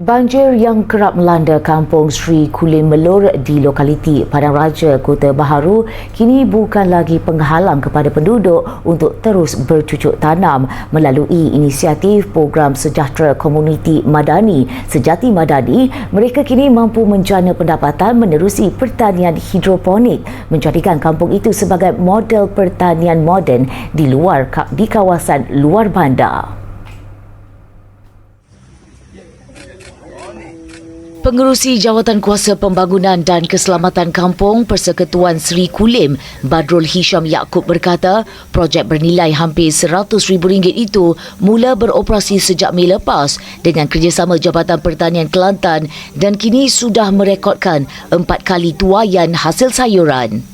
Banjir yang kerap melanda kampung Sri Kulim Melur di lokaliti Padang Raja, Kota Baharu kini bukan lagi penghalang kepada penduduk untuk terus bercucuk tanam melalui inisiatif program sejahtera komuniti madani Sejati Madani. Mereka kini mampu menjana pendapatan menerusi pertanian hidroponik menjadikan kampung itu sebagai model pertanian moden di luar di kawasan luar bandar. Pengerusi Jawatan Kuasa Pembangunan dan Keselamatan Kampung Persekutuan Sri Kulim, Badrul Hisham Yaakob berkata, projek bernilai hampir RM100,000 itu mula beroperasi sejak Mei lepas dengan kerjasama Jabatan Pertanian Kelantan dan kini sudah merekodkan empat kali tuayan hasil sayuran.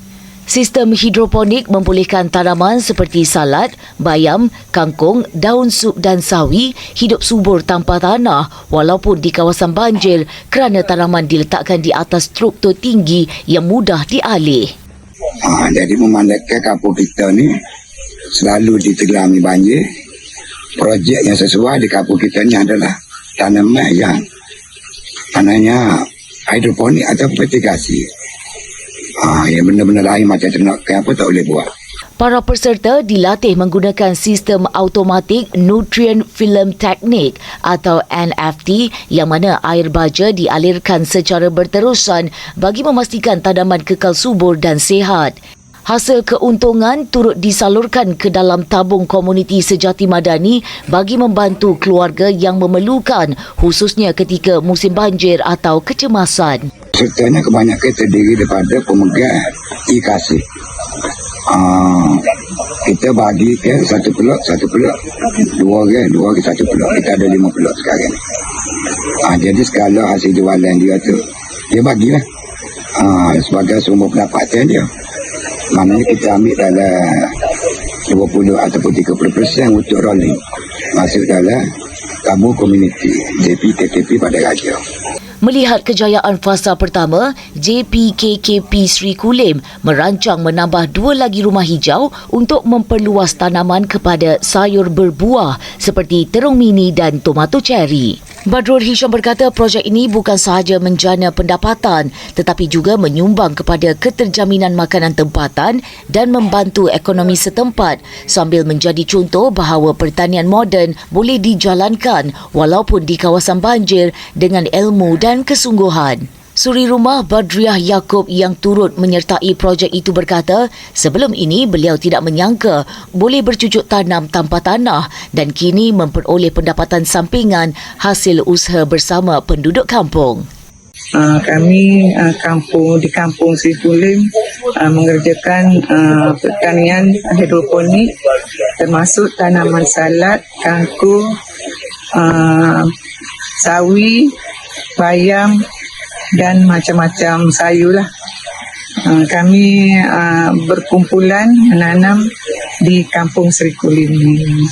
Sistem hidroponik membolehkan tanaman seperti salad, bayam, kangkung, daun sup dan sawi hidup subur tanpa tanah walaupun di kawasan banjir kerana tanaman diletakkan di atas struktur tinggi yang mudah dialih. Ha, jadi memandangkan kampung kita ni selalu ditegelami banjir. Projek yang sesuai di kampung kita ni adalah tanaman yang tanahnya hidroponik atau petikasi. Ha, yang benda-benda lain macam ternak apa tak boleh buat. Para peserta dilatih menggunakan sistem automatik Nutrient Film Technique atau NFT yang mana air baja dialirkan secara berterusan bagi memastikan tanaman kekal subur dan sihat. Hasil keuntungan turut disalurkan ke dalam tabung komuniti sejati madani bagi membantu keluarga yang memerlukan khususnya ketika musim banjir atau kecemasan sertanya kebanyakan terdiri daripada pemegang e-kasih. Uh, kita bagi ke satu peluk, satu peluk. Dua ke, dua ke satu peluk. Kita ada lima peluk sekarang. Uh, jadi sekala hasil jualan dia tu, dia bagilah. Uh, sebagai sumber pendapatan dia. Maknanya kita ambil dalam 20 ataupun 30 persen untuk rolling. Masuk dalam tabung komuniti JPKKP pada Raja. Melihat kejayaan fasa pertama, JPKKP Sri Kulim merancang menambah dua lagi rumah hijau untuk memperluas tanaman kepada sayur berbuah seperti terung mini dan tomato cherry. Badrul Hisham berkata projek ini bukan sahaja menjana pendapatan tetapi juga menyumbang kepada keterjaminan makanan tempatan dan membantu ekonomi setempat sambil menjadi contoh bahawa pertanian moden boleh dijalankan walaupun di kawasan banjir dengan ilmu dan kesungguhan. Suri Rumah Badriah Yaakob yang turut menyertai projek itu berkata, sebelum ini beliau tidak menyangka boleh bercucuk tanam tanpa tanah dan kini memperoleh pendapatan sampingan hasil usaha bersama penduduk kampung. Uh, kami uh, kampung di kampung Sri Kulim uh, mengerjakan uh, pertanian hidroponik termasuk tanaman salad, kangkung, uh, sawi, bayam, dan macam-macam sayur lah. Uh, kami uh, berkumpulan menanam di kampung Sri Kulim ini.